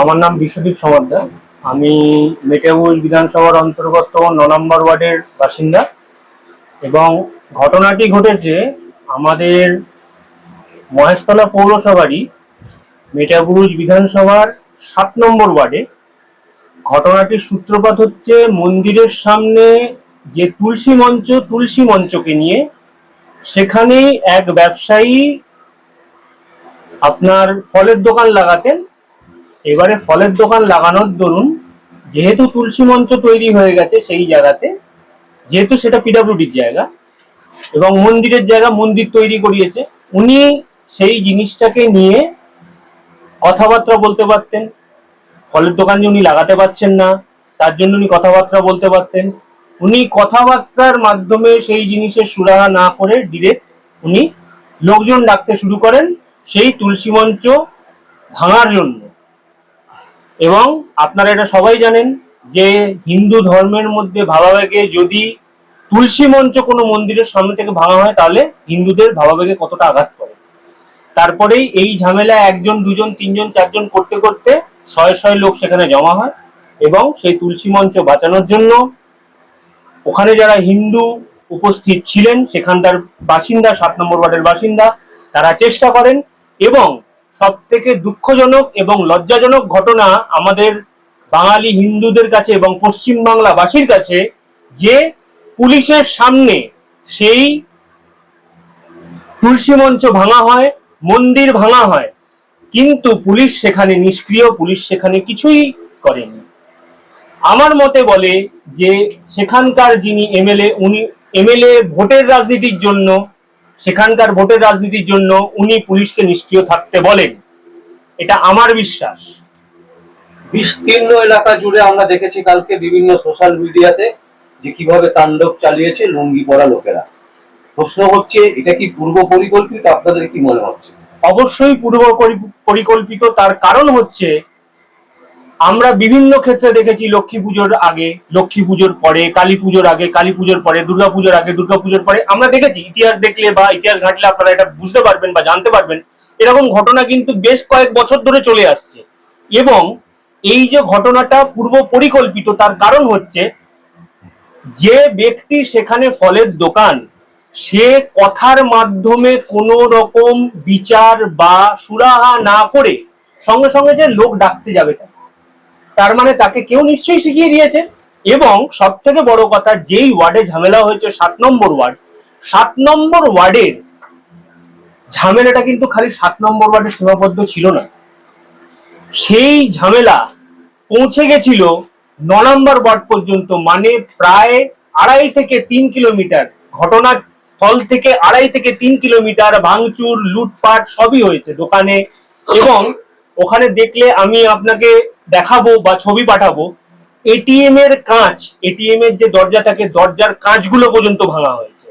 আমার নাম বিশ্বদীপ সমাদ্দার আমি মেটেবুল বিধানসভার অন্তর্গত ন নম্বর ওয়ার্ডের বাসিন্দা। এবং ঘটনাটি ঘটেছে আমাদের মহেশতলা পৌরসভারই মেটাবুরুজ বিধানসভার সাত নম্বর ওয়ার্ডে। ঘটনাটির সূত্রপাত হচ্ছে মন্দিরের সামনে যে তুলসী মঞ্চ, তুলসী মঞ্চকে নিয়ে। সেখানেই এক ব্যবসায়ী আপনার ফলের দোকান লাগাতেন এবারে ফলের দোকান লাগানোর দরুন যেহেতু তুলসী মঞ্চ তৈরি হয়ে গেছে সেই জায়গাতে, যেহেতু সেটা পিডাব্লিউডির জায়গা এবং মন্দিরের জায়গা মন্দির তৈরি করিয়েছে, উনি সেই জিনিসটাকে নিয়ে কথাবার্তা বলতে পারতেন। ফলের দোকান যে উনি লাগাতে পারছেন না, তার জন্য উনি কথাবার্তা বলতে পারতেন। উনি কথাবার্তার মাধ্যমে সেই জিনিসের সুরাহা না করে ডিরেক্ট উনি লোকজন ডাকতে শুরু করেন সেই তুলসী মঞ্চ ভাঙার জন্য। এবং আপনারা এটা সবাই জানেন যে হিন্দু ধর্মের মধ্যে ভাবাবেগে যদি তুলসী মঞ্চ কোনো মন্দিরের সামনে থেকে ভাঙা হয়, তাহলে হিন্দুদের ভাবাবেগে কতটা আঘাত করে। তারপরেই এই ঝামেলা একজন, দুজন, তিনজন, চারজন করতে করতে শয়ে শয়ে লোক সেখানে জমা হয় এবং সেই তুলসী মঞ্চ বাঁচানোর জন্য ওখানে যারা হিন্দু উপস্থিত ছিলেন, সেখানকার বাসিন্দা, সাত নম্বর ওয়ার্ডের বাসিন্দা, তারা চেষ্টা করেন এবং সব থেকে দুঃখজনক এবং লজ্জাজনক ঘটনা আমাদের বাঙালি হিন্দুদের কাছে এবং পশ্চিম বাংলাবাসীর কাছে যে পুলিশের সামনে সেই তুলসী মঞ্চ ভাঙা হয়, মন্দির ভাঙা হয়, কিন্তু পুলিশ সেখানে নিষ্ক্রিয়, পুলিশ সেখানে কিছুই করেনি। আমার মতে বলে যে সেখানকার যিনি এমএলএ, উনি এমএলএ ভোটের রাজনীতির জন্য সেখানকার ভোটের রাজনীতির জন্য উনি পুলিশকে নিষ্ক্রিয় থাকতে বলেন। এটা আমার বিশ্বাস। বিস্তীর্ণ এলাকা জুড়ে আমরা দেখেছি কালকে বিভিন্ন সোশ্যাল মিডিয়াতে যে কীভাবে তাণ্ডব চালিয়েছে লুঙ্গি পরা লোকেরা। প্রশ্ন হচ্ছে এটা কি পূর্ব পরিকল্পিত? আপনাদের কি মনে হচ্ছে? অবশ্যই পূর্ব পরিকল্পিত। তার কারণ হচ্ছে আমরা বিভিন্ন ক্ষেত্রে দেখেছি লক্ষ্মী পুজোর আগে, লক্ষ্মী পুজোর পরে, কালী পুজোর আগে, কালী পুজোর পরে, দুর্গা পুজোর আগে, দুর্গা পুজোর পরে আমরা দেখেছি, ইতিহাস দেখলে বা ইতিহাস ঘাটলে আপনারা এটা বুঝতে পারবেন বা জানতে পারবেন, এরকম ঘটনা কিন্তু বেশ কয়েক বছর ধরে চলে আসছে এবং এই যে ঘটনাটা পূর্ব পরিকল্পিত, তার কারণ হচ্ছে যে ব্যক্তি সেখানে ফলের দোকান, সে কথার মাধ্যমে কোনো রকম বিচার বা সুরাহা না করে সঙ্গে সঙ্গে যে লোক ডাকতে যাবে? তার মানে তাকে কেউ নিশ্চয়ই শিখিয়ে দিয়েছে। এবং সব থেকে বড় কথা, যেই ওয়ার্ডে ঝামেলা হয়েছে, সাত নম্বর ওয়ার্ড, সাত নম্বর ওয়ার্ডের ঝামেলাটা কিন্তু খালি সাত নম্বর ওয়ার্ডে সীমাবদ্ধ ছিল না। সেই ঝামেলা পৌঁছে গেছিল ন নম্বর ওয়ার্ড পর্যন্ত মানে প্রায় আড়াই থেকে তিন কিলোমিটার। ঘটনা স্থল থেকে আড়াই থেকে তিন কিলোমিটার, ভাঙচুর, লুটপাট সবই হয়েছে দোকানে। এবং ওখানে দেখলে আমি আপনাকে দেখাবো বা ছবি পাঠাবো। এটিএম এর কাঁচ এটিএম এর যে দরজা থাকে, দরজার কাঁচগুলো পর্যন্ত ভাঙা হয়েছে।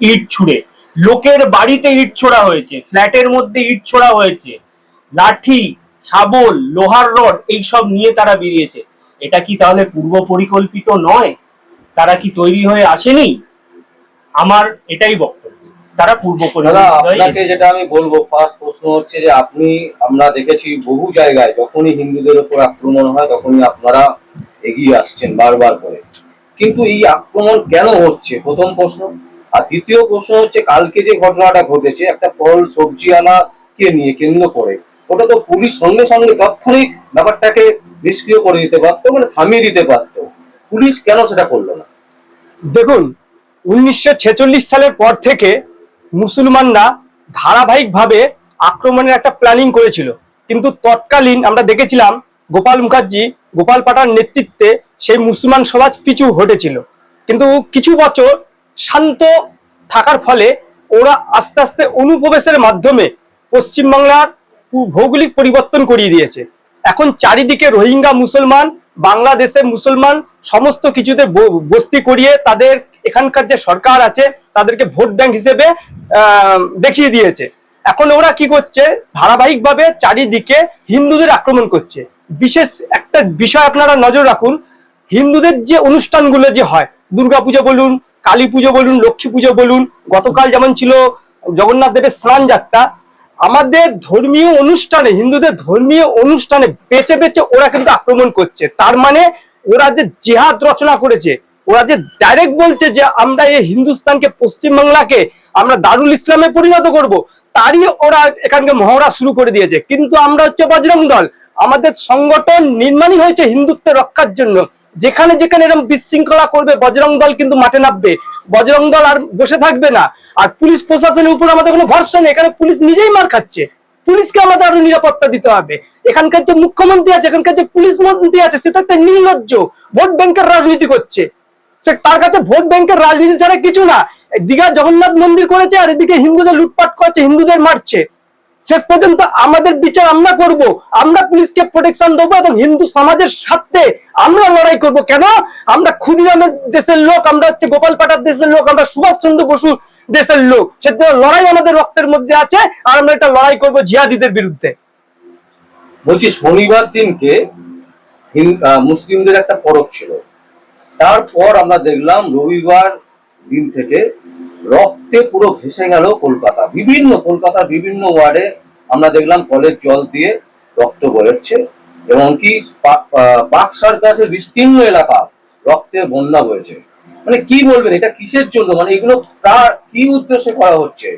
ইট ছুঁড়ে। লোকের বাড়িতে ইট ছোড়া হয়েছে, ফ্ল্যাটের মধ্যে ইট ছোড়া হয়েছে। লাঠি, শাবল, লোহার রড, এইসব নিয়ে তারা বেরিয়েছে। এটা কি তাহলে পূর্ব পরিকল্পিত নয়? তারা কি তৈরি হয়ে আসেনি? আমার এটাই বক্তব্য। তারা পূর্ব দাদা আপনাকে যেটা আমি বলব ফার্স্ট প্রশ্ন হচ্ছে যে আপনি আমরা দেখেছি বহু জায়গায় যখনই হিন্দুদের উপর আক্রমণ হয় তখনই আপনারা এগিয়ে আসছেন বারবার করে। কিন্তু এই আক্রমণ কেন হচ্ছে? প্রথম প্রশ্ন। আর দ্বিতীয় প্রশ্ন হচ্ছে কালকে যে ঘটনাটা ঘটেছে একটা ফল সবজি আনা কে নিয়ে কেন্দ্র করে ওটা তো পুলিশ সঙ্গে সঙ্গে তাৎক্ষণিক ব্যাপারটাকে নিষ্ক্রিয় করে দিতে পারতো মানে থামিয়ে দিতে পারতো। পুলিশ কেন সেটা করল না? দেখুন উনিশশো ছেচল্লিশ সালের পর থেকে মুসলমানরা ধারাবাহিকভাবে আক্রমণের একটা প্ল্যানিং করেছিল। কিন্তু তৎকালীন আমরা দেখেছিলাম গোপাল মুখার্জি, গোপাল পাটার নেতৃত্বে সেই মুসলমান সমাজ পিছু হটেছিল। কিন্তু কিছু বছর শান্ত থাকার ফলে ওরা আস্তে আস্তে অনুপ্রবেশের মাধ্যমে পশ্চিমবাংলার ভৌগোলিক পরিবর্তন করিয়ে দিয়েছে। এখন চারিদিকে রোহিঙ্গা মুসলমান, বাংলাদেশের মুসলমান, সমস্ত কিছুতে বস্তি করিয়ে তাদের এখানকার যে সরকার আছে, তাদেরকে ভোট ব্যাংক হিসেবে দেখিয়ে দিয়েছে। এখন ওরা কি করছে? ধারাবাহিকভাবে চারিদিকে হিন্দুদের আক্রমণ করছে। বিশেষ একটা বিষয় আপনারা নজর রাখুন, হিন্দুদের যে অনুষ্ঠানগুলো যে হয়, দুর্গাপুজো বলুন কালী পুজো বলুন লক্ষ্মী পুজো বলুন, গতকাল যেমন ছিল জগন্নাথ দেবের স্নান যাত্রা আমাদের ধর্মীয় অনুষ্ঠানে, হিন্দুদের ধর্মীয় অনুষ্ঠানে বেছে বেছে ওরা কিন্তু আক্রমণ করছে। তার মানে ওরা যে জেহাদ রচনা করেছে ওরা যে ডাইরেক্ট বলছে যে আমরা এই হিন্দুস্তানকে, পশ্চিমবাংলাকে আমরা দারুল ইসলামে পরিণত করব, তারই ওরা এখানকে মহড়া শুরু করে দিয়েছে। কিন্তু আমরা হচ্ছে বজরং দল। আমাদের সংগঠন নির্মাণই হয়েছে হিন্দুত্ব রক্ষার জন্য। যেখানে যেখানে এরকম বিশৃঙ্খলা করবে, বজরং দল কিন্তু মাঠে নামবে। বজরং দল আর বসে থাকবে না। আর পুলিশ প্রশাসনের উপর আমাদের কোনো ভরসা নেই। এখানে পুলিশ নিজেই মার খাচ্ছে। পুলিশকে আমাদের আরও নিরাপত্তা দিতে হবে। এখানকার যে মুখ্যমন্ত্রী আছে, এখানকার যে পুলিশ মন্ত্রী আছে সেটা একটা নির্লজ্জ। ভোট ব্যাংকের রাজনীতি করছে। সে তার কাছে ভোট ব্যাংকের রাজনীতি ছাড়া কিছু না। দীঘা জগন্নাথ মন্দির করেছে আর এদিকে হিন্দুদের লুটপাট করছে, হিন্দুদের মারছে। শেষ পর্যন্ত আমাদের বিচার আমরা করব, আমরা পুলিশকে প্রোটেকশন দেবো এবং হিন্দু সমাজের সাথে আমরা লড়াই করব। কেন? আমরা ক্ষুদিরামের দেশের লোক, আমরা হচ্ছে গোপাল পাটার দেশের লোক, আমরা সুভাষচন্দ্র বসু দেশের লোক। সেটা লড়াই আমাদের রক্তের মধ্যে আছে আর আমরা এটা লড়াই করব জিহাদিদের বিরুদ্ধে। বলছি শনিবার দিনকে মুসলিমদের একটা পরব ছিল। তারপর আমরা দেখলাম রবিবার দিন থেকে রক্তে পুরো ভেসে গেল কলকাতা। বিভিন্ন কলকাতার বিভিন্ন ওয়ার্ডে আমরা দেখলাম কলের জল দিয়ে রক্ত বেরোচ্ছে এবং কি পাক সার্কাসের বিস্তীর্ণ এলাকা রক্তে বন্যা হয়েছে মানে কি বলবেন, এটা কিসের জন্য? মানে এগুলো কার, কি উদ্দেশ্যে করা হচ্ছে?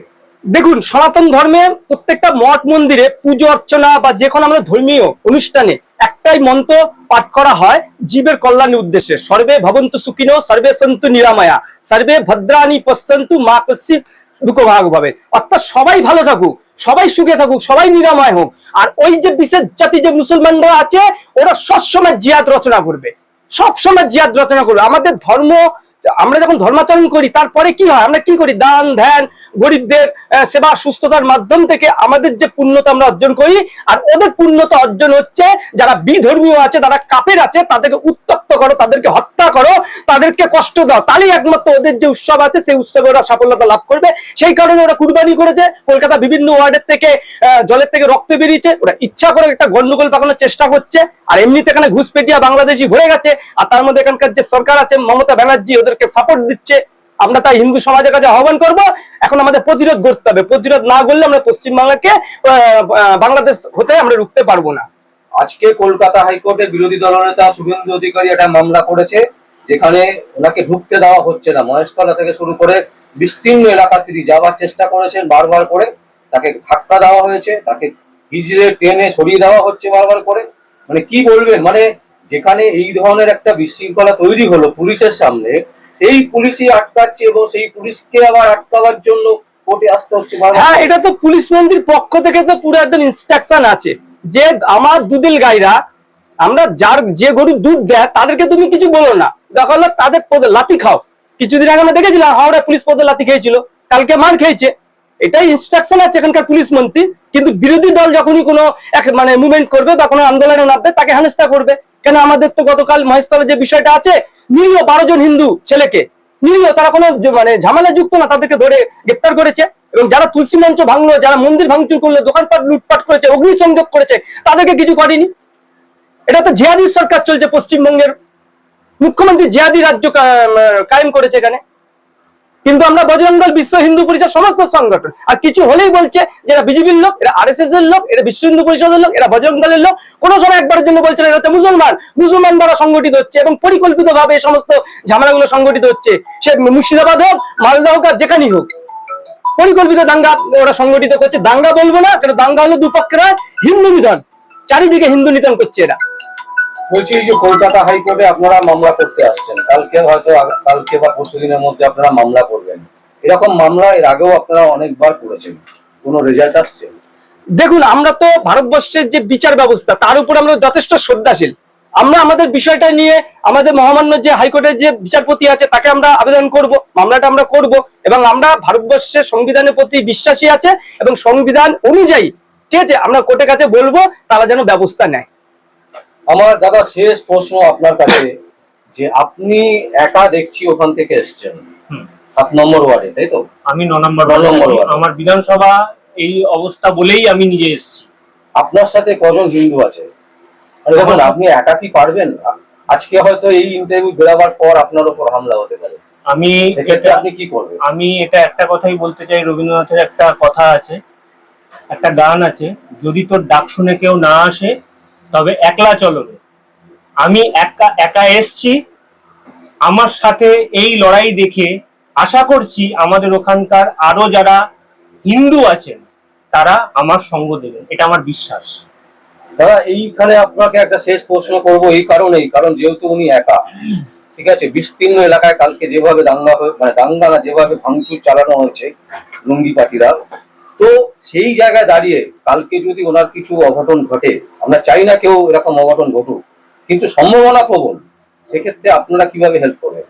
দেখুন, সনাতন ধর্মের প্রত্যেকটা মঠ মন্দিরে পুজো অর্চনা বা যে কোনো আমাদের ধর্মীয় অনুষ্ঠানে একটাই মন্ত্র পাঠ করা হয়, জীবের কল্যাণের উদ্দেশ্যে। সর্বে ভবন্তু সুখিনো, সর্বে সন্তু নিরাময়া, সর্বে ভদ্রানি পশ্যন্তু মা কশ্চিৎ দুঃখভাগ ভাবে অর্থাৎ সবাই ভালো থাকুক, সবাই সুখে থাকুক, সবাই নিরাময় হোক। আর ওই যে বিশেষ জাতি যে মুসলমানরা আছে, ওরা সবসময় জিয়াদ রচনা করবে। সবসময় জিয়াদ রচনা করবে। আমাদের ধর্ম আমরা যখন ধর্মাচরণ করি, তারপরে কি হয়? আমরা কি করি? দান, ধ্যান, গরিবদের সেবা, সুস্থতার মাধ্যম থেকে আমাদের যে পুণ্যতা আমরা অর্জন করি, আর ওদের পুণ্যতা অর্জন হচ্ছে যারা বিধর্মীয় আছে, যারা কাপের আছে, তাদেরকে উত্তপ্ত করো, তাদেরকে হত্যা করো, তাদেরকে কষ্ট দাও। তাহলেই একমাত্র ওদের যে উৎসব আছে, সেই উৎসবে ওরা সাফল্যতা লাভ করবে। সেই কারণে ওরা কুরবানি করেছে। কলকাতা বিভিন্ন ওয়ার্ডের থেকে জলের থেকে রক্ত বেরিয়েছে। ওরা ইচ্ছা করে একটা গন্ডগোল পাকানোর চেষ্টা করছে। আর এমনিতে এখানে ঘুষপেটিয়া বাংলাদেশি ভরে গেছে। আর তার মধ্যে এখানকার যে সরকার আছে, মমতা ব্যানার্জি, ওদেরকে সাপোর্ট দিচ্ছে। আমরা তাই হিন্দু সমাজের কাছে আহ্বান করব, এখন আমাদের প্রতিরোধ করতে হবে। প্রতিরোধ না করলে আমরা পশ্চিমবাংলাকে বাংলাদেশ হতে আমরা রুখতে পারব না। আজকে কলকাতা হাইকোর্টে বিরোধী দলনেতা শুভেন্দু অধিকারী একটা মামলা করেছে যেখানে ওনাকে ঢুকতে দেওয়া হচ্ছে না। মহেশতলা থেকে শুরু করে বিস্তীর্ণ এলাকা তিনি যাওয়ার চেষ্টা করেছেন বারবার করে। তাকে ধাক্কা দেওয়া হয়েছে তাকে হিজড়ে টেনে সরিয়ে দেওয়া হচ্ছে বারবার করে। মানে কি বলবেন? মানে যেখানে এই ধরনের একটা বিশৃঙ্খলা তৈরি হলো পুলিশের সামনে সেই পুলিশই আটকাচ্ছে এবং সেই পুলিশকে আবার আটকাবার জন্য কোর্টে আসতে হচ্ছে হ্যাঁ এটা তো পুলিশ মন্ত্রীর পক্ষ থেকে তো পুরো একদম ইনস্ট্রাকশন আছে। যে আমার দুদিল গাইরা, আমরা যার যে গরু দুধ দেয়, তাদেরকে তুমি কিছু বলো না। দেখা হলো তাদের পদে লাথি খাও। কিছুদিন আগে আমরা দেখেছিলাম হাওড়া পুলিশ পদে লাথি খেয়েছিল, কালকে মার খেয়েছে। এটাই ইনস্ট্রাকশন আছে এখানকার পুলিশ মন্ত্রী, কিন্তু বিরোধী দল যখনই কোনো এক মানে মুভমেন্ট করবে বা কোনো আন্দোলনে নামবে, তাকে হেনস্থা করবে। কেন আমাদের তো গতকাল মহেশতলে যে বিষয়টা আছে, নিরীহ বারো জন হিন্দু ছেলেকে নিরীহ তারা কোনো মানে ঝামেলা যুক্ত না, তাদেরকে ধরে গ্রেপ্তার করেছে এবং যারা তুলসী মঞ্চ ভাঙলো, যারা মন্দির ভাঙচুর করল, দোকানপাট লুটপাট করেছে, অগ্নিসংযোগ করেছে, তাদেরকে কিছু করেনি। এটা তো জিয়াদির সরকার চলছে পশ্চিমবঙ্গের। মুখ্যমন্ত্রী জিহাদি রাজ্য কায়েম করেছে এখানে। কিন্তু আমরা বজরং দল বিশ্ব হিন্দু পরিষদ সমস্ত সংগঠন। আর কিছু হলেই বলছে যে এরা বিজেপির লোক, এরা আর এর লোক, এরা বিশ্ব হিন্দু পরিষদের লোক, এরা বজরং দলের লোক। কোনো সময় একবারের জন্য বলছে এরা হচ্ছে মুসলমান। মুসলমান দ্বারা সংগঠিত হচ্ছে এবং পরিকল্পিত ভাবে এই সমস্ত ঝামেলাগুলো সংগঠিত হচ্ছে। সে মুর্শিদাবাদ হোক, মালদা হোক আর যেখানেই হোক। পরিকল্পিত দাঙ্গা ওরা সংগঠিত করছে। দাঙ্গা বলব না, কেন দাঙ্গা হলো দুপক্ষের হিন্দু নিধন। চারিদিকে হিন্দু নিধন করছে এরা। বলছি যে কলকাতা হাইকোর্টে আপনারা মামলা করতে আসছেন, কালকে হয়তো কালকে বা পরশু দিনের মধ্যে আপনারা মামলা করবেন। এরকম মামলা এর আগেও আপনারা অনেকবার করেছেন, কোনো রেজাল্ট আসছে? দেখুন, আমরা তো ভারতবর্ষের যে বিচার ব্যবস্থা, তার উপর আমরা যথেষ্ট শ্রদ্ধাশীল। আমরা আমাদের বিষয়টা নিয়ে আমাদের মহামান্য যে হাইকোর্টের যে বিচারপতি আছে, তাকে আমরা আবেদন করব, মামলাটা আমরা করব, এবং আমরা ভারতবর্ষের সংবিধানের প্রতি বিশ্বাসী আছে, এবং সংবিধান অনুযায়ী, ঠিক আছে, আমরা কোর্টের কাছে বলব, তারা যেন ব্যবস্থা নেয়। আমার দাদা শেষ প্রশ্ন আপনার কাছে যে আপনি একা দেখছি ওখান থেকে এসছেন। সাত নম্বর ওয়ার্ডে তাই তো? আমি ন নম্বর নম্বর আমার বিধানসভা এই অবস্থা বলেই আমি নিজে এসেছি। আপনার সাথে কজন হিন্দু আছে? দেখুন আপনি একা কি পারবেন? আজকে হয়তো এই ইন্টারভিউ বেরাবার পর আপনার উপর হামলা হতে পারে। আমি সেক্ষেত্রে আপনি কি করবেন? আমি এটা একটা কথাই বলতে চাই রবীন্দ্রনাথের একটা কথা আছে একটা গান আছে যদি তোর ডাক শুনে কেউ না আসে তবে একলা চলো আমি একা একা এসছি। আমার সাথে এই লড়াই দেখে আশা করছি আমাদের ওখানকার আরও যারা হিন্দু আছেন, তারা আমার সঙ্গ দেবেন। এটা আমার বিশ্বাস। দাদা, এইখানে আপনাকে একটা শেষ প্রশ্ন করব এই কারণেই। কারণ যেহেতু উনি একা, ঠিক আছে? বিস্তীর্ণ এলাকায় কালকে যেভাবে দাঙ্গা হয়ে মানে দাঙ্গা না, যেভাবে ভাঙচুর চালানো হয়েছে লুঙ্গি পাটিরা তো সেই জায়গায় দাঁড়িয়ে কালকে যদি ওনার কিছু অঘটন ঘটে, আমরা চাই না কেউ এরকম অঘটন ঘটুক, কিন্তু সম্ভাবনা প্রবল, সেক্ষেত্রে আপনারা কীভাবে হেল্প করবেন?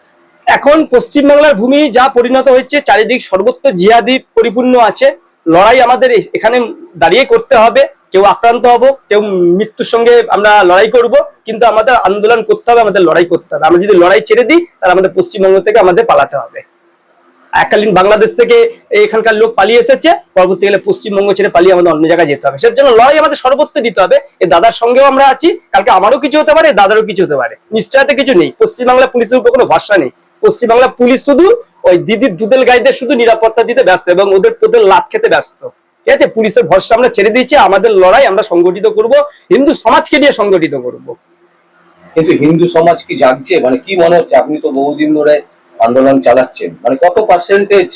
এখন পশ্চিমবাংলার ভূমি যা পরিণত হয়েছে, চারিদিক সর্বত্র জিহাদি পরিপূর্ণ আছে। লড়াই আমাদের এখানে দাঁড়িয়ে করতে হবে। কেউ আক্রান্ত হব, কেউ মৃত্যুর সঙ্গে আমরা লড়াই করব, কিন্তু আমাদের আন্দোলন করতে হবে, আমাদের লড়াই করতে হবে। আমরা যদি লড়াই ছেড়ে দিই, তাহলে আমাদের পশ্চিমবঙ্গ থেকে আমাদের পালাতে হবে। এককালীন বাংলাদেশ থেকে এখানকার লোক পালিয়ে এসেছে, পরবর্তীকালে পশ্চিমবঙ্গ ছেড়ে পালিয়ে আমাদের অন্য জায়গায় যেতে হবে। সেজন্য লড়াই আমাদের সর্বত্র দিতে হবে। এই দাদার সঙ্গেও আমরা আছি, কালকে আমারও কিছু হতে পারে দাদারও কিছু হতে পারে। নিশ্চয়তা কিছু নেই। পশ্চিমবাংলা পুলিশের উপর কোনো ভরসা নেই। পশ্চিমবাংলা পুলিশ শুধু ওই দিদির দুধেল গাইদের শুধু নিরাপত্তা দিতে ব্যস্ত এবং ওদের তোদের লাভ খেতে ব্যস্ত। ঠিক আছে? পুলিশের ভরসা আমরা ছেড়ে দিয়েছি, আমাদের লড়াই আমরা সংগঠিত করব, হিন্দু সমাজকে নিয়ে সংগঠিত করব। কিন্তু হিন্দু সমাজ কি জাগছে মানে কি মনে হচ্ছে? আপনি তো বহুদিন ধরে আন্দোলন চালাচ্ছেন। মানে কত পার্সেন্টেজ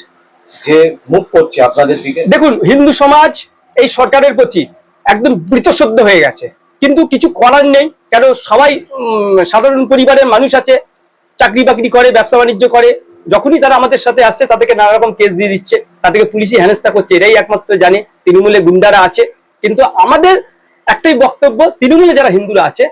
যে মুখ করছে আপনাদের দিকে? দেখুন, হিন্দু সমাজ এই সরকারের প্রতি একদম বৃতসদ্য হয়ে গেছে। কিন্তু কিছু করার নেই, কেন সবাই সাধারণ পরিবারের মানুষ আছে, চাকরি বাকরি করে, ব্যবসা বাণিজ্য করে, যখনই তারা আমাদের সাথে আসছে, তাদেরকে নানা রকম কেস দিয়ে দিচ্ছে, তাদেরকে পুলিশই হেনস্থা করছে, এরাই একমাত্র জানে তৃণমূলে গুন্ডারা আছে। কিন্তু আমাদের একটাই বক্তব্য, তৃণমূলে যারা হিন্দুরা আছে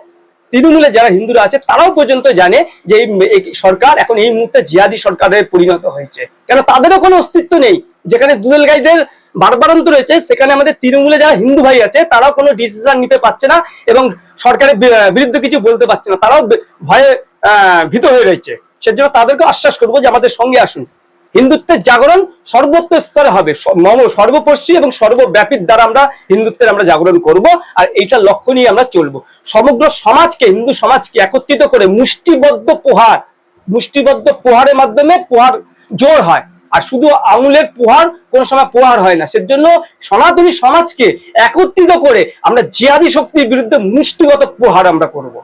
তৃণমূলে যারা হিন্দুরা আছে, তারাও পর্যন্ত জানে যে এই সরকার এখন এই মুহূর্তে জিহাদি সরকারের পরিণত হয়েছে। কেন তাদেরও কোনো অস্তিত্ব নেই? যেখানে দুয়েল গাইদের বারবারন্ত রয়েছে, সেখানে আমাদের তৃণমূলে যারা হিন্দু ভাই আছে, তারাও কোনো ডিসিশন নিতে পারছে না এবং সরকারের বিরুদ্ধে কিছু বলতে পারছে না। তারাও ভয়ে ভীত হয়ে রয়েছে। সেজন্য তাদেরকে আশ্বাস করব যে আমাদের সঙ্গে আসুন। হিন্দুত্বের জাগরণ সর্বত্র স্তরে হবে। সর্বপশ্চিম এবং সর্বব্যাপীর দ্বারা আমরা হিন্দুত্বের আমরা জাগরণ করব আর এইটা লক্ষ্য নিয়ে আমরা চলবো। সমগ্র সমাজকে, হিন্দু সমাজকে একত্রিত করে মুষ্টিবদ্ধ প্রহার, মুষ্টিবদ্ধ প্রহারের মাধ্যমে প্রহার জোর হয়। আর শুধু আঙুলের প্রহার কোন সময় প্রহার হয় না, সেজন্য সনাতনী সমাজকে একত্রিত করে আমরা জিহাদি শক্তির বিরুদ্ধে মুষ্টিগত প্রহার আমরা করব।